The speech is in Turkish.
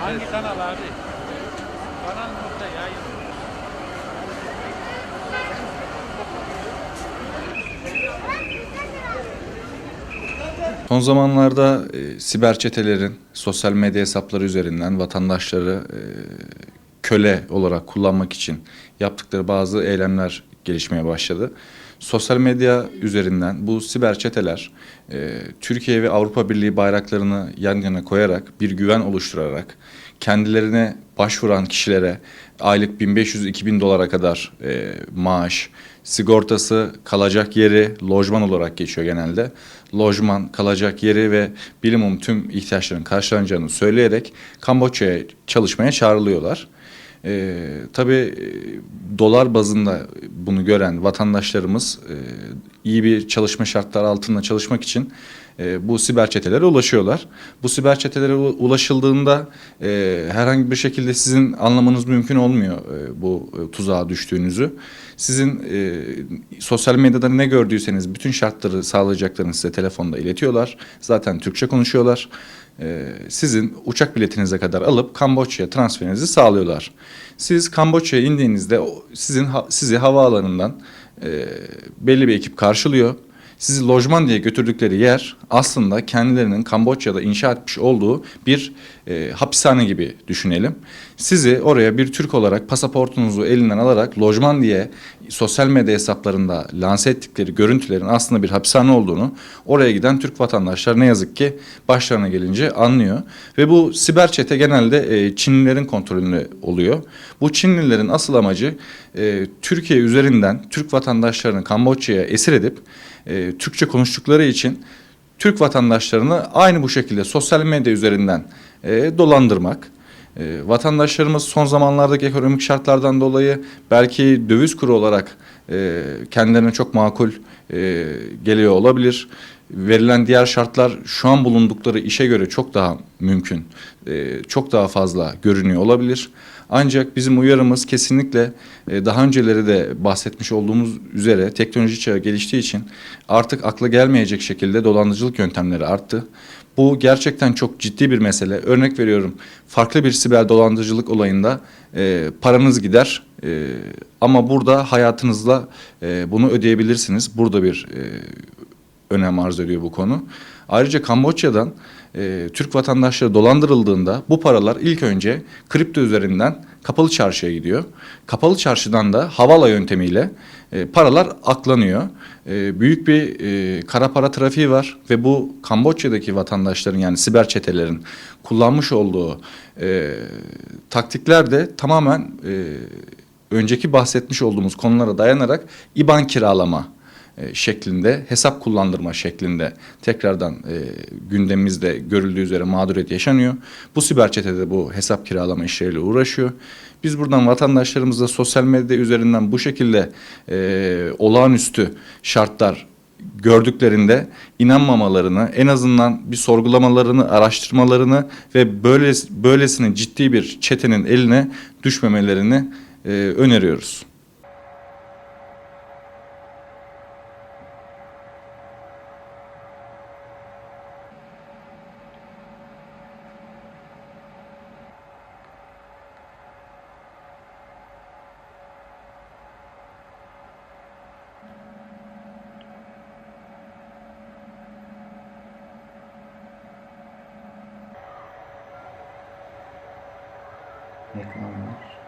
Hangi kanal abi? Kanal nokta yayın. Son zamanlarda e, siber çetelerin sosyal medya hesapları üzerinden vatandaşları e, köle olarak kullanmak için yaptıkları bazı eylemler gelişmeye başladı. Sosyal medya üzerinden bu siber çeteler e, Türkiye ve Avrupa Birliği bayraklarını yan yana koyarak bir güven oluşturarak kendilerine başvuran kişilere aylık 1500-2000 dolara kadar e, maaş, sigortası, kalacak yeri, lojman olarak geçiyor genelde. Lojman, kalacak yeri ve bilimum tüm ihtiyaçların karşılanacağını söyleyerek Kamboçya'ya çalışmaya çağrılıyorlar. Ee, tabii e, dolar bazında bunu gören vatandaşlarımız e, iyi bir çalışma şartları altında çalışmak için e, bu siber çetelere ulaşıyorlar. Bu siber çetelere ulaşıldığında e, herhangi bir şekilde sizin anlamanız mümkün olmuyor e, bu e, tuzağa düştüğünüzü. Sizin e, sosyal medyada ne gördüyseniz bütün şartları sağlayacaklarını size telefonda iletiyorlar. Zaten Türkçe konuşuyorlar. E, sizin uçak biletinize kadar alıp Kamboçya'ya transferinizi sağlıyorlar. Siz Kamboçya'ya indiğinizde sizin sizi havaalanından e, belli bir ekip karşılıyor. Sizi lojman diye götürdükleri yer aslında kendilerinin Kamboçya'da inşa etmiş olduğu bir e, hapishane gibi düşünelim. Sizi oraya bir Türk olarak pasaportunuzu elinden alarak lojman diye sosyal medya hesaplarında lanse ettikleri görüntülerin aslında bir hapishane olduğunu oraya giden Türk vatandaşlar ne yazık ki başlarına gelince anlıyor. Ve bu siber çete genelde e, Çinlilerin kontrolünde oluyor. Bu Çinlilerin asıl amacı e, Türkiye üzerinden Türk vatandaşlarını Kamboçya'ya esir edip e, Türkçe konuştukları için Türk vatandaşlarını aynı bu şekilde sosyal medya üzerinden e, dolandırmak. E, vatandaşlarımız son zamanlardaki ekonomik şartlardan dolayı belki döviz kuru olarak e, kendilerine çok makul e, geliyor olabilir. Verilen diğer şartlar şu an bulundukları işe göre çok daha mümkün, e, çok daha fazla görünüyor olabilir. Ancak bizim uyarımız kesinlikle e, daha önceleri de bahsetmiş olduğumuz üzere teknoloji çağı geliştiği için artık akla gelmeyecek şekilde dolandırıcılık yöntemleri arttı. Bu gerçekten çok ciddi bir mesele. Örnek veriyorum farklı bir siber dolandırıcılık olayında e, paranız gider e, ama burada hayatınızla e, bunu ödeyebilirsiniz. Burada bir e, önem arz ediyor bu konu. Ayrıca Kamboçya'dan e, Türk vatandaşları dolandırıldığında bu paralar ilk önce kripto üzerinden kapalı çarşıya gidiyor. Kapalı çarşıdan da havala yöntemiyle e, paralar aklanıyor. E, büyük bir e, kara para trafiği var ve bu Kamboçya'daki vatandaşların yani siber çetelerin kullanmış olduğu e, taktikler de tamamen e, önceki bahsetmiş olduğumuz konulara dayanarak IBAN kiralama şeklinde hesap kullandırma şeklinde tekrardan e, gündemimizde görüldüğü üzere mağduriyet yaşanıyor. Bu siber çetede bu hesap kiralama işleriyle uğraşıyor. Biz buradan vatandaşlarımıza sosyal medya üzerinden bu şekilde e, olağanüstü şartlar gördüklerinde inanmamalarını, en azından bir sorgulamalarını, araştırmalarını ve böyle böylesine ciddi bir çetenin eline düşmemelerini e, öneriyoruz. Reklamlar.